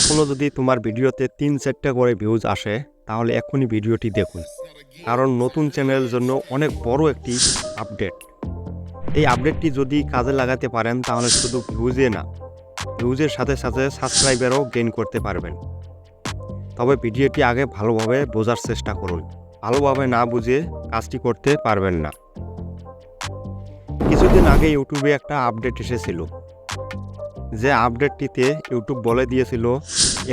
এখনও যদি তোমার ভিডিওতে তিন চারটা করে ভিউজ আসে, তাহলে এখনই ভিডিওটি দেখুন। কারণ নতুন চ্যানেলের জন্য অনেক বড় একটি আপডেট এই আপডেটটি যদি কাজে লাগাতে পারেন, তাহলে শুধু ভিউজে না ভিউজের সাথে সাথে সাবস্ক্রাইবারও গেইন করতে পারবেন। তবে ভিডিওটি আগে ভালোভাবে বোঝার চেষ্টা করুন। ভালোভাবে না বুঝে কাজটি করতে পারবেন না। কিছুদিন আগে ইউটিউবে একটা আপডেট এসেছিল। যে আপডেটটিতে ইউটিউব বলে দিয়েছিল,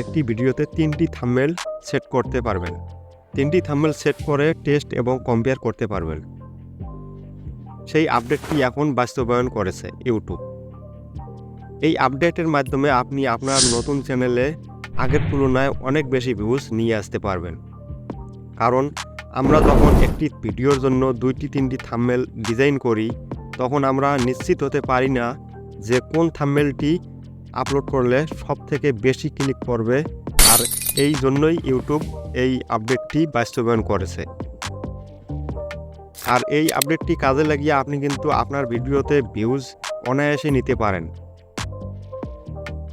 একটি ভিডিওতে তিনটি থাম্বেল সেট করতে পারবেন। তিনটি থাম্বেল সেট করে টেস্ট এবং কম্পেয়ার করতে পারবেন। সেই আপডেটটি এখন বাস্তবায়ন করেছে ইউটিউব এই আপডেটের মাধ্যমে আপনি আপনার নতুন চ্যানেলে আগের তুলনায় অনেক বেশি ভিউজ নিয়ে আসতে পারবেন। কারণ আমরা যখন একটি ভিডিওর জন্য দুইটি, তিনটি থাম্বেল ডিজাইন করি, তখন আমরা নিশ্চিত হতে পারি না যে কোন থাম্বেলটি আপলোড করলে সব থেকে বেশি ক্লিক করবে। আর এই জন্যই ইউটিউব এই আপডেটটি বাস্তবায়ন করেছে। আর এই আপডেটটি কাজে লাগিয়ে আপনি কিন্তু আপনার ভিডিওতে ভিউজ অনায়াসে নিতে পারেন।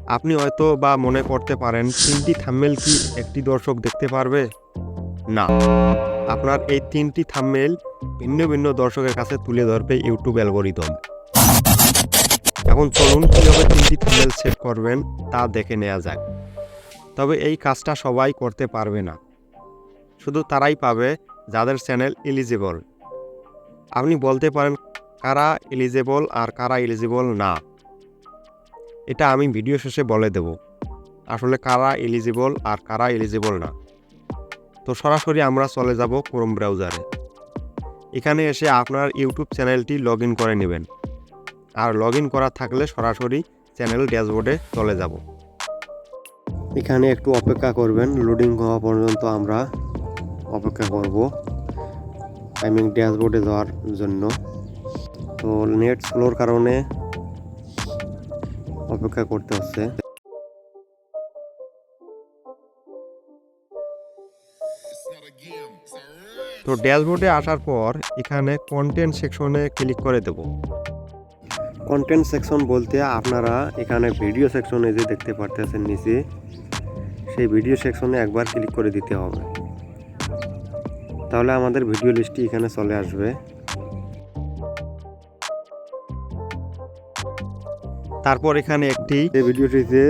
আপনি হয়তো বা মনে করতে পারেন, তিনটি থাম্বেল কি একটি দর্শক দেখতে পারবে? না। আপনার এই তিনটি থাম্বেল ভিন্ন ভিন্ন দর্শকের কাছে তুলে ধরবে ইউটিউব অ্যালগোরিদম এখন চলুন কীভাবে তিনটি থাম্বেল সেট করবেন তা দেখে নেওয়া যাক। তবে এই কাজটা সবাই করতে পারবে না। শুধু তারাই পাবে যাদের চ্যানেল এলিজিবল আপনি বলতে পারেন, কারা এলিজিবল আর কারা এলিজিবল না। এটা আমি ভিডিও শেষে বলে দেব, আসলে কারা এলিজিবল আর কারা এলিজিবল না। তো সরাসরি আমরা চলে যাব ক্রোম ব্রাউজারে এখানে এসে আপনার ইউটিউব চ্যানেলটি লগ করে নেবেন। আর লগ ইন করা থাকলে সরাসরি চ্যানেল ড্যাশবোর্ডে চলে যাব। এখানে একটু অপেক্ষা করবেন, লোডিং হওয়া পর্যন্ত আমরা অপেক্ষা করব। আই মিন ড্যাশবোর্ডে যাওয়ার জন্য। তো নেট স্লোর কারণে অপেক্ষা করতে হচ্ছে। তো ড্যাশবোর্ডে আসার পর এখানে কন্টেন্ট সেকশনে ক্লিক করে দেব। কন্টেন্ট সেকশন বলতে আপনারা এখানে ভিডিও সেকশনে যে দেখতে পারতেছেন নিচে সেই ভিডিও সেকশনে একবার ক্লিক করে দিতে হবে। তাহলে আমাদের ভিডিও লিস্টটি এখানে চলে আসবে। তারপর এখানে একটি যে ভিডিওটিতে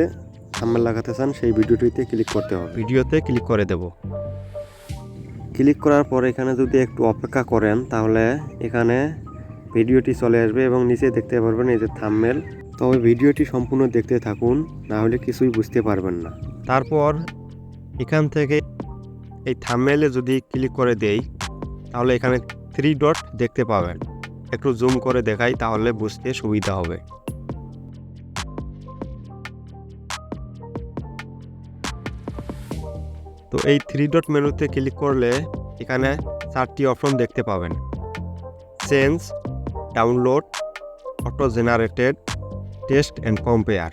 থাম্বনেল লাগাতে চান সেই ভিডিওটিতে ক্লিক করতে হবে। ভিডিওতে ক্লিক করে দেব। ক্লিক করার পর এখানে যদি একটু অপেক্ষা করেন তাহলে এখানে ভিডিওটি চলে আসবে এবং নিচে দেখতে পারবেন এই যে থাম্বনেল তবে ভিডিওটি সম্পূর্ণ দেখতে থাকুন, না হলে কিছুই বুঝতে পারবেন না। তারপর এখান থেকে এই থাম্বনেলে যদি ক্লিক করে দেই, তাহলে এখানে থ্রি ডট দেখতে পাবেন। একটু জুম করে দেখাই, তাহলে বুঝতে সুবিধা হবে। তো এই থ্রি ডট মেনুতে ক্লিক করলে এখানে চারটি অপশন দেখতে পাবেন। Change download auto generated test and compare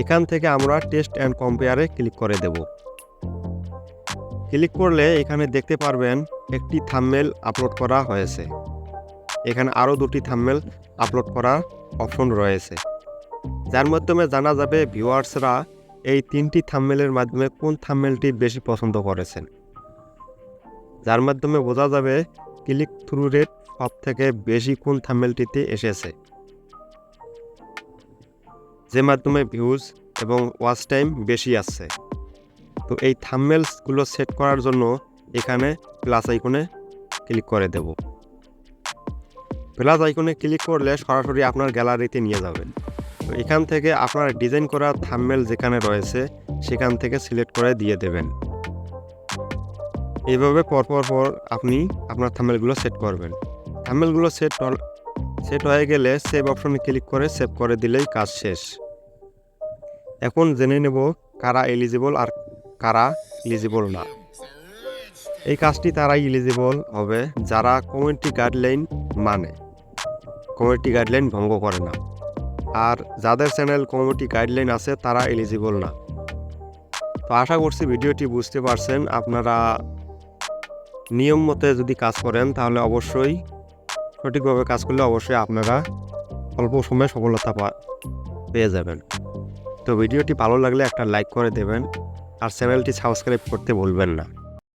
এখান থেকে আমরা টেস্ট অ্যান্ড কম্পেয়ারে ক্লিক করে দেব। ক্লিক করলে এখানে দেখতে পারবেন একটি থাম্মেল আপলোড করা হয়েছে। এখানে আরও দুটি থাম্মেল আপলোড করার অপশন রয়েছে। যার মাধ্যমে জানা যাবে ভিউয়ার্সরা এই তিনটি থাম্মেলের মাধ্যমে কোন থাম্মেলটি বেশি পছন্দ করেছেন। যার মাধ্যমে বোঝা যাবে ক্লিক থ্রু রেট সব থেকে বেশি কোন থাম্মেলটিতে এসেছে? যে মাধ্যমে ভিউজ এবং ওয়াচ টাইম বেশি আসছে তো এই থাম্মেলসগুলো সেট করার জন্য এখানে প্লাস আইকনে ক্লিক করে দেব। প্লাস আইকনে ক্লিক করলে সরাসরি আপনার গ্যালারিতে নিয়ে যাবেন। তো এখান থেকে আপনার ডিজাইন করা থাম্বেল যেখানে রয়েছে, সেখান থেকে সিলেক্ট করে দিয়ে দেবেন। এইভাবে পরপর পর আপনি আপনার থাম্বেলগুলো সেট করবেন। থাম্বেলগুলো সেট সেট হয়ে গেলে সেভ অপশনে ক্লিক করে সেভ করে দিলেই কাজ শেষ। এখন জেনে নেব কারা এলিজিবল আর কারা এলিজিবল না। এই কাজটি তারাই এলিজিবল হবে যারা কমিউনিটি গাইডলাইন মানে কমিউনিটি গাইডলাইন ভঙ্গ করে না। আর যাদের চ্যানেল কমিউনিটি গাইডলাইন আছে তারা এলিজিবল না। তো আশা করছি ভিডিওটি বুঝতে পারছেন। আপনারা নিয়ম মতে যদি কাজ করেন তাহলে অবশ্যই সঠিকভাবে কাজ করলে অবশ্যই আপনারা অল্প সময়ে সফলতা পেয়ে যাবেন। তো ভিডিওটি ভালো লাগলে একটা লাইক করে দেবেন আর চ্যানেলটি সাবস্ক্রাইব করতে ভুলবেন না।